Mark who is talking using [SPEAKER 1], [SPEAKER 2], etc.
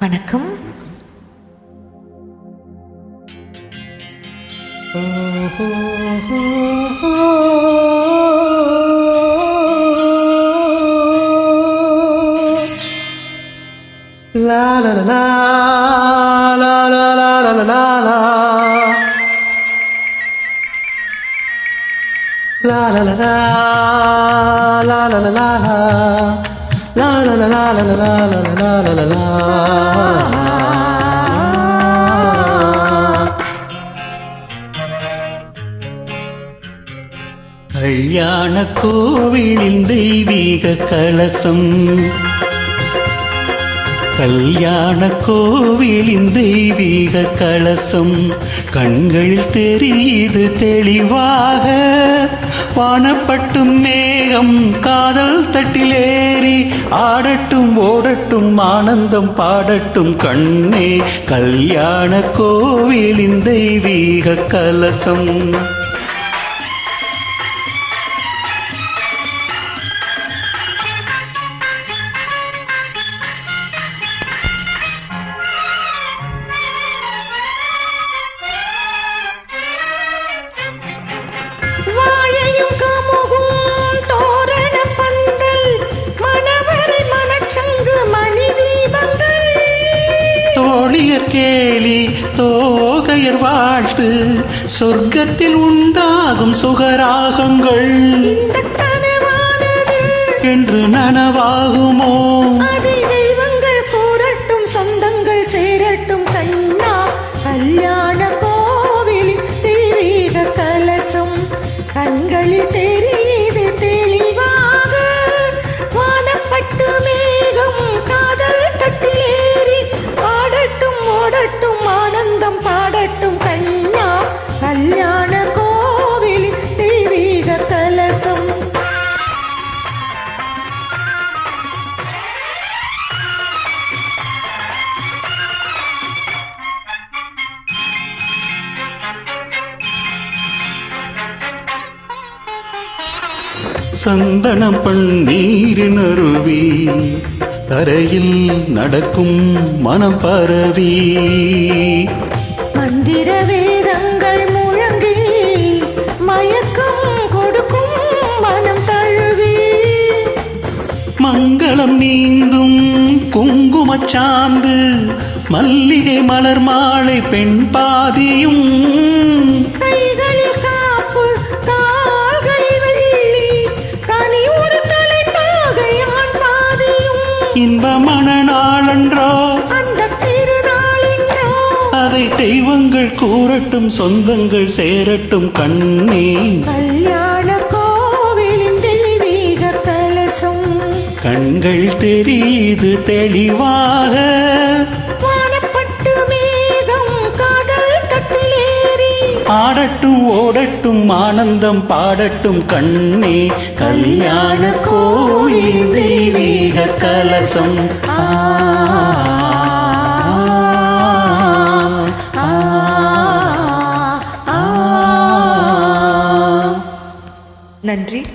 [SPEAKER 1] வணக்கம்
[SPEAKER 2] La la la la la la la la la la la La la la la la la la la la கல்யாண கோவிலின் தெய்வீக கலசம். கல்யாண கோவிலின் தெய்வீக கலசம். கண்களில் தெரியுது தெளிவாக. வானப்பட்டும் மேகம் காதல் தட்டிலேறி. ஆடட்டும் ஓடட்டும் ஆனந்தம் பாடட்டும் கண்ணே. கல்யாண கோவிலின் தெய்வீக கலசம். தோழியர் கேலி தோகையர் வாழ்த்து சொர்க்கத்தில் உண்டாகும் சுகராகங்கள் என்று நனவாகுமோ?
[SPEAKER 1] தெய்வங்கள் கூறட்டும் சொந்தங்கள் சேரட்டும் கண்ணா கல்யாண கோவிலின் தெய்வீக கலசம். கண்களில் தெரியுது
[SPEAKER 2] சந்தனம் பன்னீரின் அருவி தரையில் நடக்கும் மனம் பரவி.
[SPEAKER 1] மந்திர வேதங்கள் முழங்கி மயக்கம் கொடுக்கும் மனம் தழுவி.
[SPEAKER 2] மங்களம் நீந்தும் குங்குமச் சாந்து மல்லிகை மலர் மாலை பெண் பாதியும் இன்ப மணநாளன்றோ
[SPEAKER 1] அந்த திருநாளின்றோ.
[SPEAKER 2] அதை தெய்வங்கள் கூறட்டும் சொந்தங்கள் சேரட்டும் கண்ணே.
[SPEAKER 1] கல்யாண கோவிலின் தெய்வீக கலசம்.
[SPEAKER 2] கண்கள் தெரியுது தெளிவாக. ஆடட்டும் ஓடட்டும் ஆனந்தம் பாடட்டும் கண்ணே. கல்யாண கோயில் தெய்வீக கலசம். நன்றி.